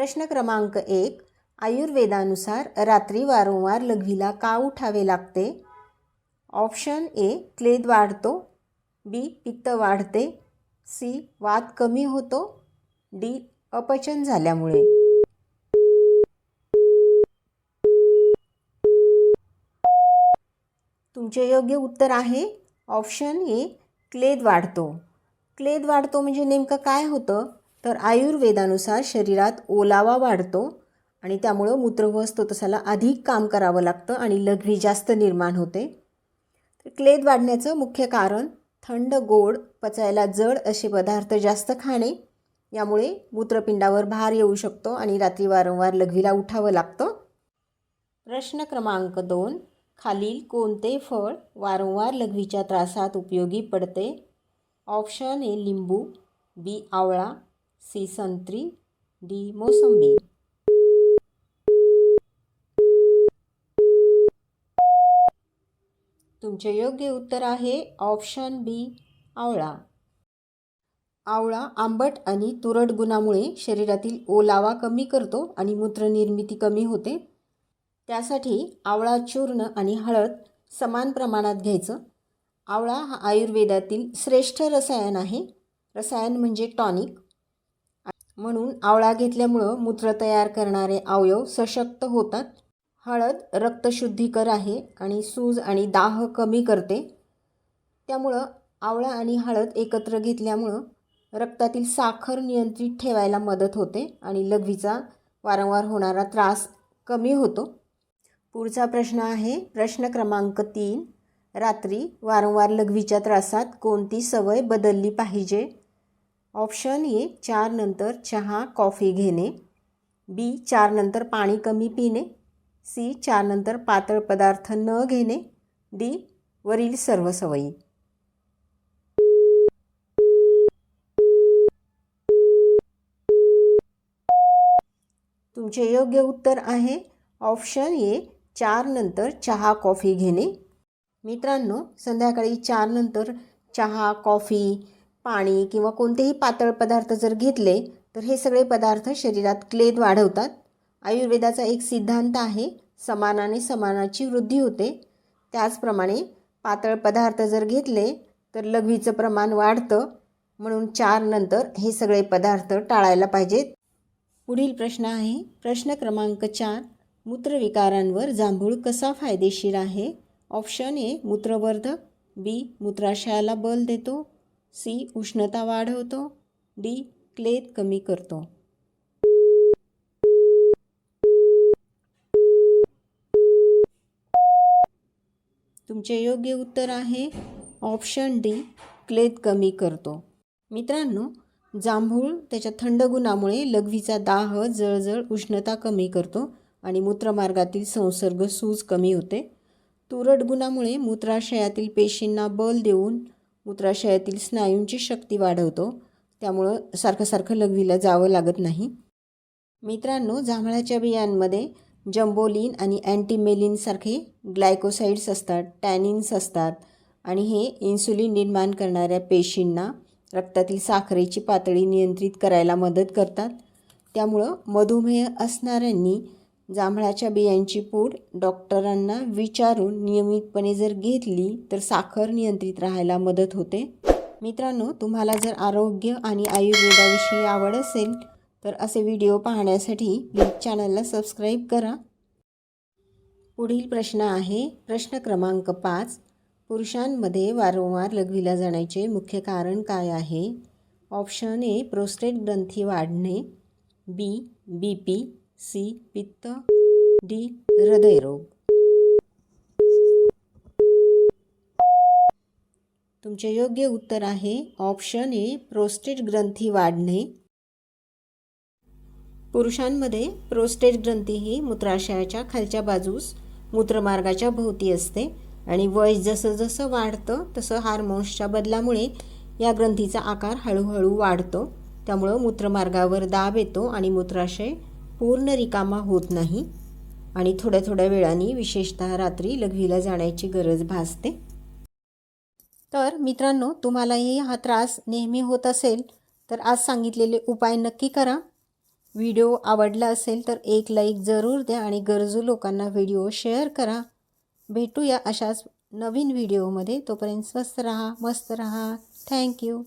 प्रश्न क्रमांक एक आयुर्वेदानुसार रात्री वारंवार लघवीला का उठावे लागते? ऑप्शन ए क्लेद वाढतो. बी पित्त वाढते. सी वात कमी होतो. डी अपचन झाल्यामुळे. तुमचे योग्य उत्तर आहे. ऑप्शन ए क्लेद वाढतो. क्लेद वाढतो म्हणजे नेमकं काय होतं? तर आयुर्वेदानुसार शरीरात ओलावा वाढतो आणि त्यामुळं मूत्र तसाला स्तोतसाला अधिक काम करावं लागतं आणि लघवी जास्त निर्माण होते. तर क्लेद वाढण्याचं मुख्य कारण थंड गोड पचायला जड असे पदार्थ जास्त खाणे यामुळे मूत्रपिंडावर भार येऊ शकतो आणि रात्री वारंवार लघवीला उठावं लागतं. प्रश्न क्रमांक दोन खालील कोणते फळ वारंवार लघवीच्या त्रासात उपयोगी पडते? ऑप्शन ए लिंबू बी आवळा सी संत्री डी मोसंबी. तुमचे योग्य उत्तर आहे ऑप्शन बी आवळा. आवळा आंबट आणि तुरट गुणामुळे शरीरातील ओलावा कमी करतो आणि मूत्रनिर्मिती कमी होते. त्यासाठी आवळा चूर्ण आणि हळद समान प्रमाणात घ्यायचं. आवळा हा आयुर्वेदातील श्रेष्ठ रसायन आहे. रसायन म्हणजे टॉनिक. म्हणून आवळा घेतल्यामुळं मूत्र तयार करणारे अवयव सशक्त होतात. हळद रक्तशुद्धीकर आहे आणि सूज आणि दाह कमी करते. त्यामुळं आवळा आणि हळद एकत्र घेतल्यामुळं रक्तातील साखर नियंत्रित ठेवायला मदत होते आणि लघवीचा वारंवार होणारा त्रास कमी होतो. पुढचा प्रश्न आहे प्रश्न क्रमांक तीन. रात्री वारंवार लघवीच्या त्रासात कोणती सवय बदलली पाहिजे? ऑप्शन ए चार नंतर चहा कॉफी घेणे. बी चार नंतर पाणी कमी पिणे. सी चार नंतर पातळ पदार्थ न घेणे. डी वरील सर्व सवयी. तुमचे योग्य उत्तर आहे. ऑप्शन ए चार नंतर चहा कॉफी घेणे. मित्रांनो संध्याकाळी चार नंतर चहा कॉफी पाणी किंवा कोणतेही पातळ पदार्थ जर घेतले तर हे सगळे पदार्थ शरीरात क्लेद वाढवतात. आयुर्वेदाचा एक सिद्धांत आहे समानाने समानाची वृद्धी होते. त्याचप्रमाणे पातळ पदार्थ जर घेतले तर लघवीचं प्रमाण वाढतं. म्हणून चार नंतर हे सगळे पदार्थ टाळायला पाहिजेत. पुढील प्रश्न आहे प्रश्न क्रमांक चार मूत्रविकारांवर जांभूळ कसा फायदेशीर आहे? ऑप्शन ए मूत्रवर्धक बी मूत्राशयाला बल देतो. सी उष्णता वाढवतो. डी क्लेद कमी करतो. तुमचे योग्य उत्तर आहे. ऑप्शन डी क्लेद कमी करतो. मित्रांनो जांभूळ त्याच्या थंड गुणामुळे लघवीचा दाह जळजळ उष्णता कमी करतो आणि मूत्रमार्गातील संसर्ग सूज कमी होते. तुरट गुणामुळे मूत्राशयातील पेशींना बल देऊन मूत्राशयातील स्नायूंची शक्ती वाढवतो. त्यामुळं सारखं सारखं लघवीला जावं लागत नाही. मित्रांनो जांभळाच्या बियांमध्ये जंबोलिन आणि अँटीमेलिनसारखे ग्लायकोसाइड्स असतात टॅनिन्स असतात आणि हे इन्सुलिन निर्माण करणाऱ्या पेशींना रक्तातील साखरेची पातळी नियंत्रित करायला मदत करतात. त्यामुळं मधुमेह असणाऱ्यांनी जांभळाच्या बियांची पूड डॉक्टरांना विचारून नियमितपणे जर घेतली तर साखर नियंत्रित राहायला मदत होते. मित्रांनो तुम्हाला जर आरोग्य आणि आयुर्वेदाविषयी आवड असेल तर असे व्हिडिओ पाहण्यासाठी प्लीज चॅनलला सबस्क्राईब करा. पुढील प्रश्न आहे प्रश्न क्रमांक पाच. पुरुषांमध्ये वारंवार लघवीला जाण्याचे मुख्य कारण काय आहे? ऑप्शन ए प्रोस्टेट ग्रंथी वाढणे. B B P. सी पित्त डी हृदयरोग. तुमचे योग्य उत्तर आहे ऑप्शन ए प्रोस्टेट ग्रंथी वाढणे. पुरुषांमध्ये प्रोस्टेट ग्रंथी ही मूत्राशयाच्या खालच्या बाजूस मूत्रमार्गाच्या भोवती असते आणि वय जसं जसं वाढतं तसं हार्मोन्सच्या बदलामुळे या ग्रंथीचा आकार हळूहळू वाढतो. त्यामुळं मूत्रमार्गावर दाब येतो आणि मूत्राशय पूर्ण रिकामा होत नाही आणि थोड्या थोड्या वेळाने विशेषतः रात्री लघवीला जाण्याची गरज भासते. तर मित्रांनो तुम्हालाही हा त्रास नेहमी होत असेल तर आज सांगितलेले उपाय नक्की करा. व्हिडिओ आवडला असेल तर एक लाईक जरूर द्या आणि गरजू लोकांना व्हिडिओ शेअर करा. भेटूया अशाच नवीन व्हिडिओमध्ये. तोपर्यंत स्वस्त रहा मस्त रहा. थँक्यू